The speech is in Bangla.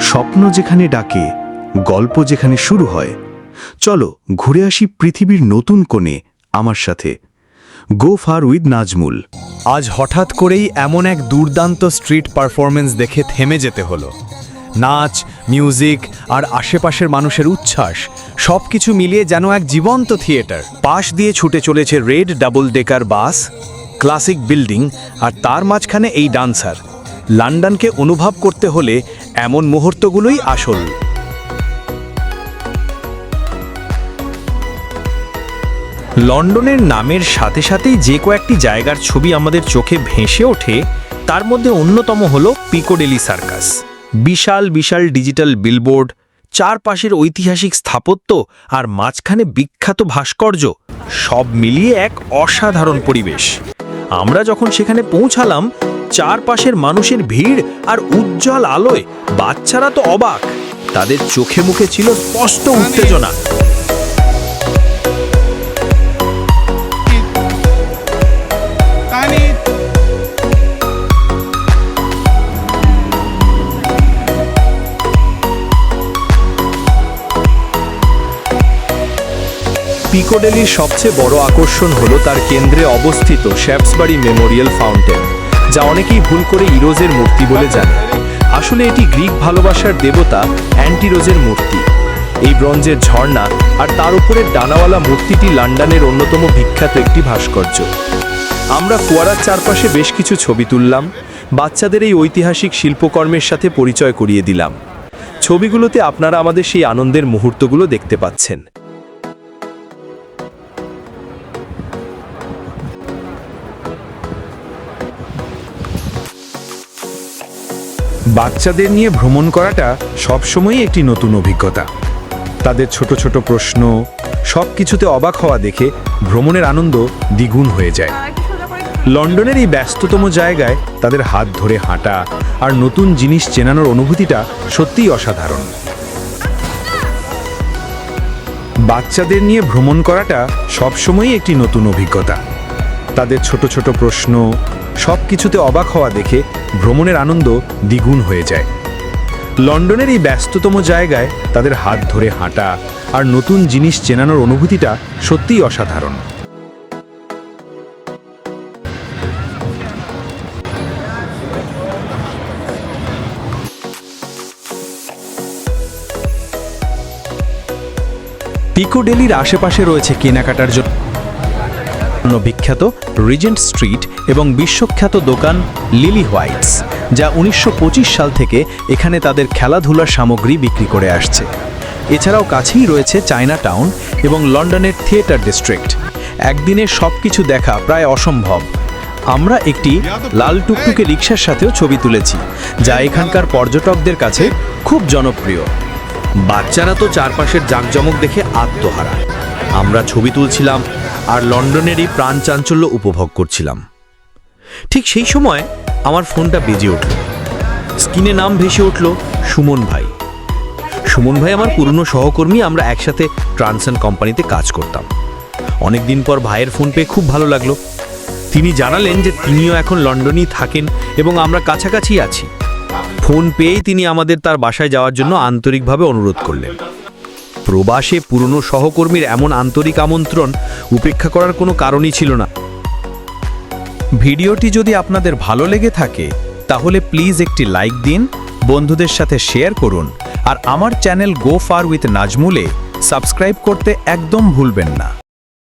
স্বপ্ন যেখানে ডাকে, গল্প যেখানে শুরু হয়, চলো ঘুরে আসি পৃথিবীর নতুন কোণে আমার সাথে। গো ফার উইথ নাজমুল আজ হঠাৎ করেই এমন এক দুর্দান্ত স্ট্রিট পারফরমেন্স দেখে থেমে যেতে হলো। নাচ মিউজিক আর আশেপাশের মানুষের উচ্ছ্বাস সব কিছু মিলিয়ে যেন এক জীবন্ত থিয়েটার পাশ দিয়ে ছুটে চলেছে red double decker bus classic building আর তার মাঝখানে এই ডান্সার লন্ডনকে অনুভব করতে হলে এমন মুহূর্তগুলোই আসল। লন্ডনের নামের সাথে সাথেই যে কয়েকটি জায়গার ছবি আমাদের চোখে ভেসে ওঠে, তার মধ্যে অন্যতম হল পিকোডেলি সার্কাস। বিশাল বিশাল ডিজিটাল বিলবোর্ড, চারপাশের ঐতিহাসিক স্থাপত্য আর মাঝখানে বিখ্যাত ভাস্কর্য, সব মিলিয়ে এক অসাধারণ পরিবেশ। আমরা যখন সেখানে পৌঁছালাম চারপাশের মানুষের ভিড় আর উজ্জ্বল আলোয় বাচ্চারা তো অবাক। তাদের চোখে মুখে ছিল স্পষ্ট উত্তেজনা। পিকোডেলির সবচেয়ে বড় আকর্ষণ হলো তার কেন্দ্রে অবস্থিত শ্যাপসবাড়ি মেমোরিয়াল ফাউন্টেন। যা অনেকেই ভুল করে ইরোজের মূর্তি বলে জানে। আসলে এটি গ্রিক ভালোবাসার দেবতা অ্যান্টিরোজের মূর্তি। এই ব্রঞ্জের ঝর্ণা আর তার উপরের ডানাওয়ালা মূর্তিটি লন্ডনের অন্যতম বিখ্যাত একটি ভাস্কর্য। আমরা ফোয়ারার চারপাশে বেশ কিছু ছবি তুললাম, বাচ্চাদের এই ঐতিহাসিক শিল্পকর্মের সাথে পরিচয় করিয়ে দিলাম। ছবিগুলোতে আপনারা আমাদের সেই আনন্দের মুহূর্তগুলো দেখতে পাচ্ছেন। বাচ্চাদের নিয়ে ভ্রমণ করাটা সবসময়ই একটি নতুন অভিজ্ঞতা। তাদের ছোট ছোট প্রশ্ন সব কিছুতে অবাক হওয়া দেখে ভ্রমণের আনন্দ দ্বিগুণ হয়ে যায়। লন্ডনের এই ব্যস্ততম জায়গায় তাদের হাত ধরে হাঁটা আর নতুন জিনিস চেনানোর অনুভূতিটা সত্যিই অসাধারণ। বাচ্চাদের নিয়ে ভ্রমণ করাটা সবসময়ই একটি নতুন অভিজ্ঞতা। তাদের ছোট ছোট প্রশ্ন সব কিছুতে অবাক হওয়া দেখে ভ্রমণের আনন্দ দ্বিগুণ হয়ে যায়। লন্ডনের এই ব্যস্ততম জায়গায় তাদের হাত ধরে হাঁটা আর নতুন জিনিস চেনানোর অনুভূতিটা সত্যিই অসাধারণ। পিকোডেলির আশেপাশে রয়েছে কেনাকাটার জন্য বিখ্যাত রিজেন্ট স্ট্রিট এবং বিশ্বখ্যাত দোকান লিলি হোয়াইটস যা উনিশশো পঁচিশ সাল থেকে এখানে তাদের খেলাধুলার সামগ্রী বিক্রি করে আসছে। এছাড়াও কাছেই রয়েছে চায়না টাউন এবং লন্ডনের থিয়েটার ডিস্ট্রিক্ট একদিনে সব কিছু দেখা প্রায় অসম্ভব। আমরা একটি লাল টুকটুকে রিক্সার সাথেও ছবি তুলেছি, যা এখানকার পর্যটকদের কাছে খুব জনপ্রিয়। বাচ্চারা তো চারপাশের জাঁকজমক দেখে আত্মহারা। আমরা ছবি তুলছিলাম আর লন্ডনেরই প্রাণ চাঞ্চল্য উপভোগ করছিলাম। ঠিক সেই সময় আমার ফোনটা বেজে উঠল। স্ক্রিনে নাম ভেসে উঠল, সুমন ভাই। সুমন ভাই আমার পুরনো সহকর্মী, আমরা একসাথে ট্রান্সন কোম্পানিতে কাজ করতাম। অনেক দিন পর ভাইয়ের ফোন পেয়ে খুব ভালো লাগল। তিনি জানালেন যে তিনিও এখন লন্ডনেই থাকেন এবং আমরা কাছাকাছি আছি। ফোন পেয়েই তিনি আমাদের তার বাসায় যাওয়ার জন্য আন্তরিকভাবে অনুরোধ করলেন। প্রবাসে পুরনো সহকর্মীর এমন আন্তরিক আমন্ত্রণ উপেক্ষা করার কোনো কারণই ছিল না। ভিডিওটি যদি আপনাদের ভালো লেগে থাকে, তাহলে প্লিজ একটি লাইক দিন, বন্ধুদের সাথে শেয়ার করুন, আর আমার চ্যানেল গো ফার উইথ নাজমুলে সাবস্ক্রাইব করতে একদম ভুলবেন না।